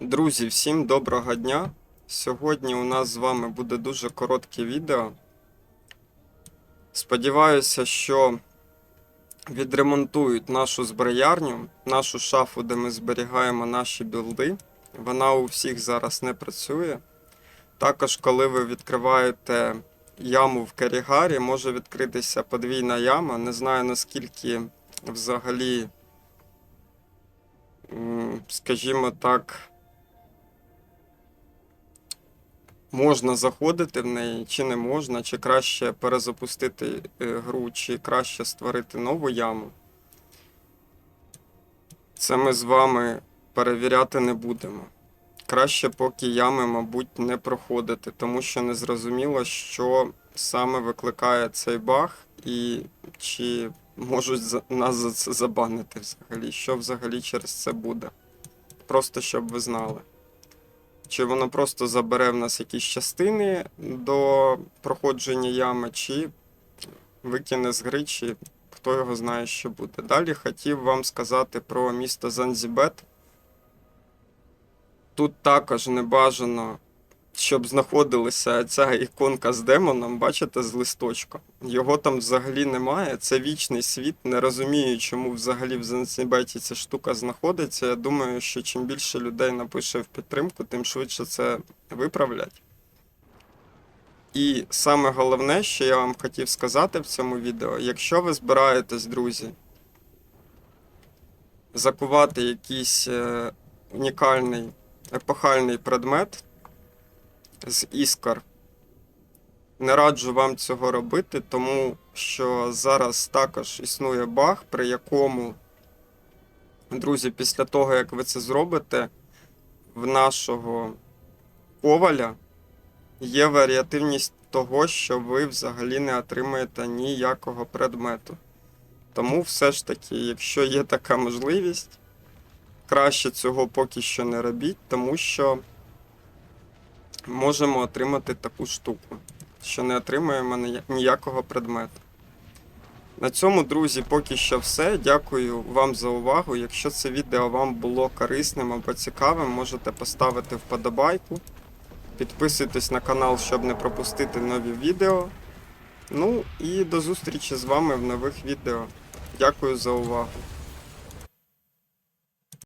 Друзі, всім доброго дня! Сьогодні у нас з вами буде дуже коротке відео. Сподіваюся, що відремонтують нашу зброярню, нашу шафу, де ми зберігаємо наші білди. Вона у всіх зараз не працює. Також, коли ви відкриваєте яму в Карігарі, може відкритися подвійна яма. Не знаю наскільки взагалі, скажімо так, можна заходити в неї, чи не можна, чи краще перезапустити е, гру, чи краще створити нову яму. Це ми з вами перевіряти не будемо. Краще поки ями, мабуть, не проходити, тому що не зрозуміло, що саме викликає цей баг, і чи можуть нас за це забанити взагалі, що взагалі через це буде. Просто щоб ви знали. Чи воно просто забере в нас якісь частини до проходження ями, чи викине з гри, чи хто його знає, що буде. Далі хотів вам сказати про місто Занзібет. Тут також не бажано, щоб знаходилася ця іконка з демоном, бачите, з листочком. Його там взагалі немає. Це вічний світ. Не розумію, чому взагалі в Занзібеті ця штука знаходиться. Я думаю, що чим більше людей напише в підтримку, тим швидше це виправлять. І саме головне, що я вам хотів сказати в цьому відео, якщо ви збираєтесь, друзі, закувати якийсь е, унікальний епохальний предмет з іскор. Не раджу вам цього робити, тому що зараз також існує баг, при якому, друзі, після того, як ви це зробите, в нашого коваля є варіативність того, що ви взагалі не отримаєте ніякого предмету. Тому все ж таки, якщо є така можливість, краще цього поки що не робіть, тому що можемо отримати таку штуку, що не отримаємо ніякого предмету. На цьому, друзі, поки що все. Дякую вам за увагу. Якщо це відео вам було корисним або цікавим, можете поставити вподобайку. Підписуйтесь на канал, щоб не пропустити нові відео. Ну і до зустрічі з вами в нових відео. Дякую за увагу.